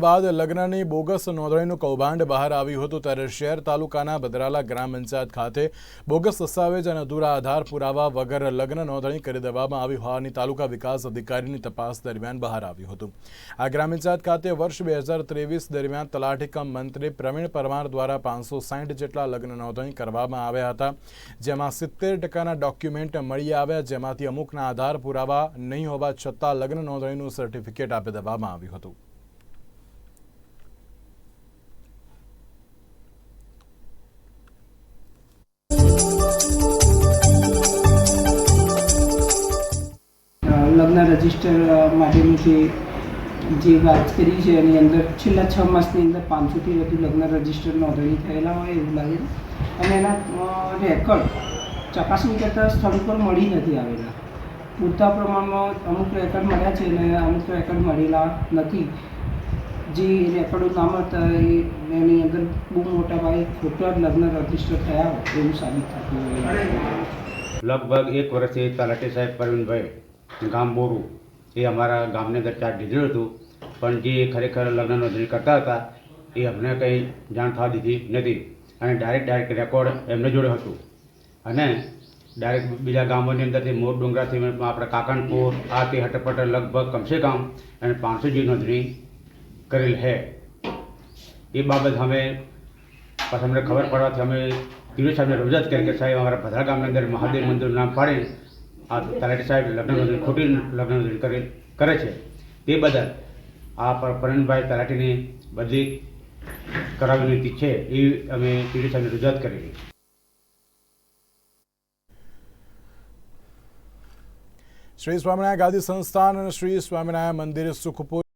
બાદ લગ્નની બોગસ નોંધણીનું કૌભાંડ બહાર આવ્યું હતું ત્યારે શહેર તાલુકાના બદરાલા ગ્રામ પંચાયત ખાતે બોગસ દસ્તાવેજ અને અધૂરા આધાર પુરાવા વગર લગ્ન નોંધણી કરી દેવામાં આવી હોવાની તાલુકા વિકાસ અધિકારીની તપાસ દરમિયાન બહાર આવ્યું હતું. આ ગ્રામ પંચાયત ખાતે વર્ષ બે હજાર ત્રેવીસ દરમિયાન તલાટીકમ મંત્રી પ્રવીણ પરમાર દ્વારા પાંચસો સાઠ જેટલા લગ્ન નોંધણી કરવામાં આવ્યા હતા, જેમાં સિત્તેર ટકાના ડોક્યુમેન્ટ મળી આવ્યા, જેમાંથી અમુકના આધાર પુરાવા નહીં હોવા છતાં લગ્ન નોંધણીનું સર્ટિફિકેટ આપી દેવામાં આવ્યું હતું. લગ્ન રજિસ્ટર માટેનું જે જે વાત કરી છે, એની અંદર છેલ્લા છ માસની અંદર પાંચસોથી વધુ લગ્ન રજિસ્ટર નોંધણી થયેલા હોય એવું લાગે અને એના રેકોર્ડ ચકાસણી કરતાં સ્થળ પર મળી નથી આવેલા. પૂરતા પ્રમાણમાં અમુક રેકોર્ડ મળ્યા છે અને અમુક રેકોર્ડ મળેલા નથી. જે રેકોર્ડો ના મળતા એની અંદર બહુ મોટા પાયે ખોટા લગ્ન રજિસ્ટર થયા હોય એવું સાબિત થતું લગભગ એક વર્ષથી તલાટી સાહેબ પ્રવીણભાઈ ગામ બોરુ એ અમારા ગામની અંદર ચાર્જ લીધેલું હતું. પણ જે ખરેખર લગ્ન નોંધણી કરતા હતા, એ અમને કંઈ જાણ થવા દીધી નથી. અને ડાયરેક્ટ ડાયરેક્ટ રેકોર્ડ એમને જોડે હતું. અને ડાયરેક્ટ બીજા ગામોની અંદરથી મોર ડુંગરાથી આપણે કાકણપુર આ તે હટપટ લગભગ કમસે કમ અને પાંચસો જેવી નોંધણી કરેલ છે. એ બાબત અમે પછી અમને ખબર પડવાથી અમે પીડી સાહેબને રજૂઆત કરી કે સાહેબ, અમારા ભદ્રા ગામની અંદર મહાદેવ મંદિરનું નામ પાડી આ તલાટી સાહેબ લગ્ન નોંધણી ખોટી લગ્ન નોંધણી કરે કરે છે, તે બદલ આ પરણભાઈ તલાટીની બદલી કરાવવાની વિનંતી છે એ અમે પીડી સાહેબને રજૂઆત કરેલી શ્રી સ્વામિનારાયણ ગાદી સંસ્થાન અને શ્રી સ્વામિનારાયણ મંદિર સુખપુર